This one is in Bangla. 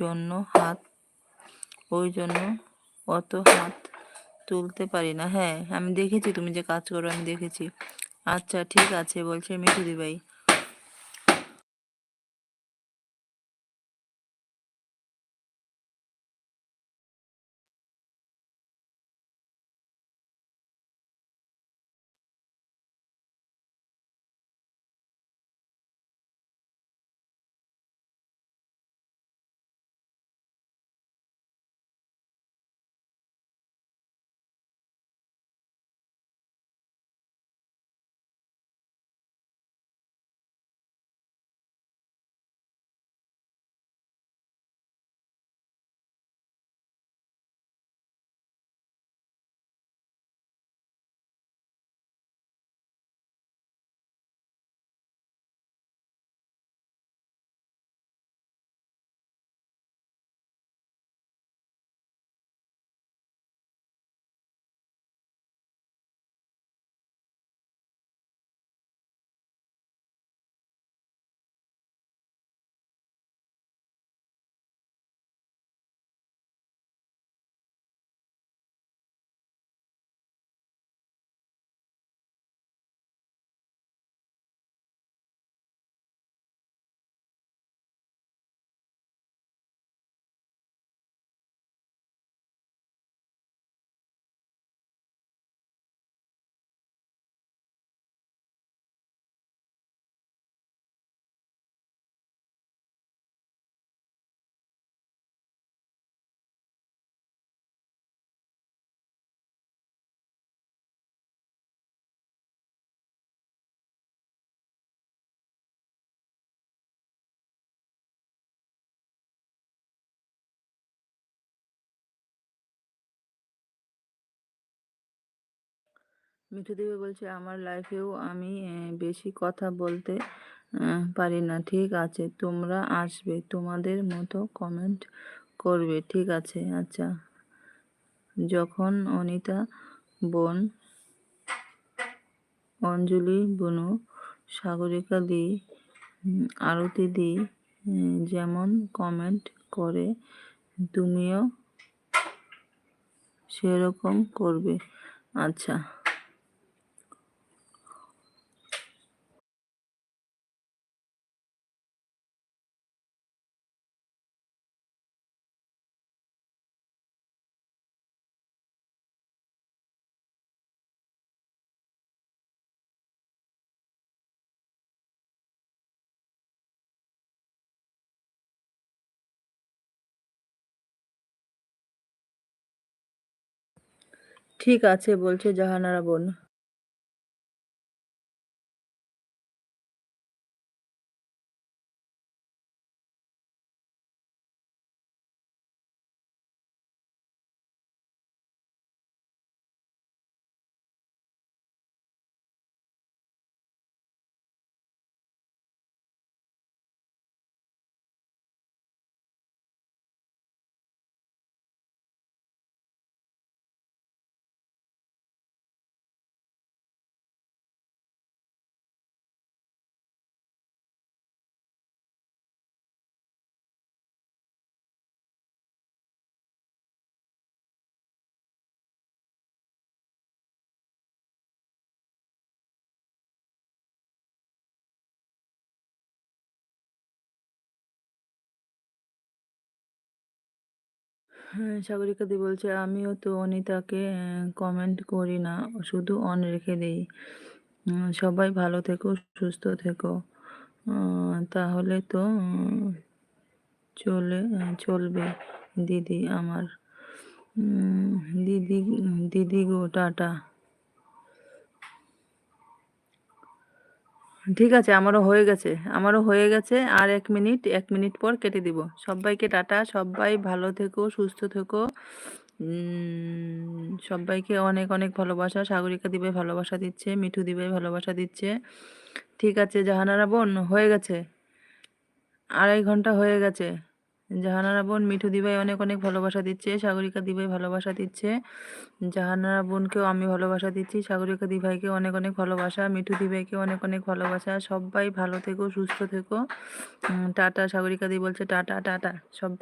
জন্য হাত, ওই জন্য অত হাত তুলতে পারি না। হ্যাঁ আমি দেখেছি তুমি যে কাজ করো, আমি দেখেছি। আচ্ছা ঠিক আছে, বলছে মিঠুদি দিভাই মিঠু দেবী বলছে, আমার লাইফেও আমি বেশি কথা বলতে পারি না। ঠিক আছে, তোমরা আসবে, তোমাদের মতো কমেন্ট করবে। ঠিক আছে আচ্ছা। যখন অনিতা বোন, অঞ্জলি বনু, সাগরিকা দি আরতি দি যেমন কমেন্ট করে, তুমিও সেরকম করবে। আচ্ছা। ঠিক আছে বলছে জাহানারা বোন। হ্যাঁ সাগরিকা দি বলছে, আমিও তো অনিতাকে কমেন্ট করি না, শুধু অন রেখে দিই। সবাই ভালো থেকো, সুস্থ থেকো। তাহলে তো চলে চলবে, দিদি আমার। দিদি দিদি গো, টাটা। ঠিক আছে, আমারও হয়ে গেছে। আমারও হয়ে গেছে, আর এক মিনিট এক মিনিট পর কেটে দিব। সবাইকে টাটা, সবাই ভালো থেকো, সুস্থ থেকো। সবাইকে অনেক অনেক ভালোবাসা। সাগরিকা দিবে ভালোবাসা দিচ্ছে, মিঠু দিবে ভালোবাসা দিচ্ছে। ঠিক আছে, জাহানারা বোন, হয়ে গেছে। আড়াই ঘণ্টা হয়ে গেছে। জাহানারা বোন মিঠু দিবাই অনেক অনেক ভালোবাসা দিচ্ছে, সাগরিকা দিবাই ভালোবাসা দিচ্ছে, জাহানারা বোনকেও আমি ভালোবাসা দিচ্ছি, সাগরিকা দিভাইকে অনেক অনেক ভালোবাসা, মিঠু দিভাইকে অনেক অনেক ভালোবাসা, সবাই ভালো থেকো, সুস্থ থেকো টাটা, সাগরিকা দি বলছে টাটা টাটা, সবাই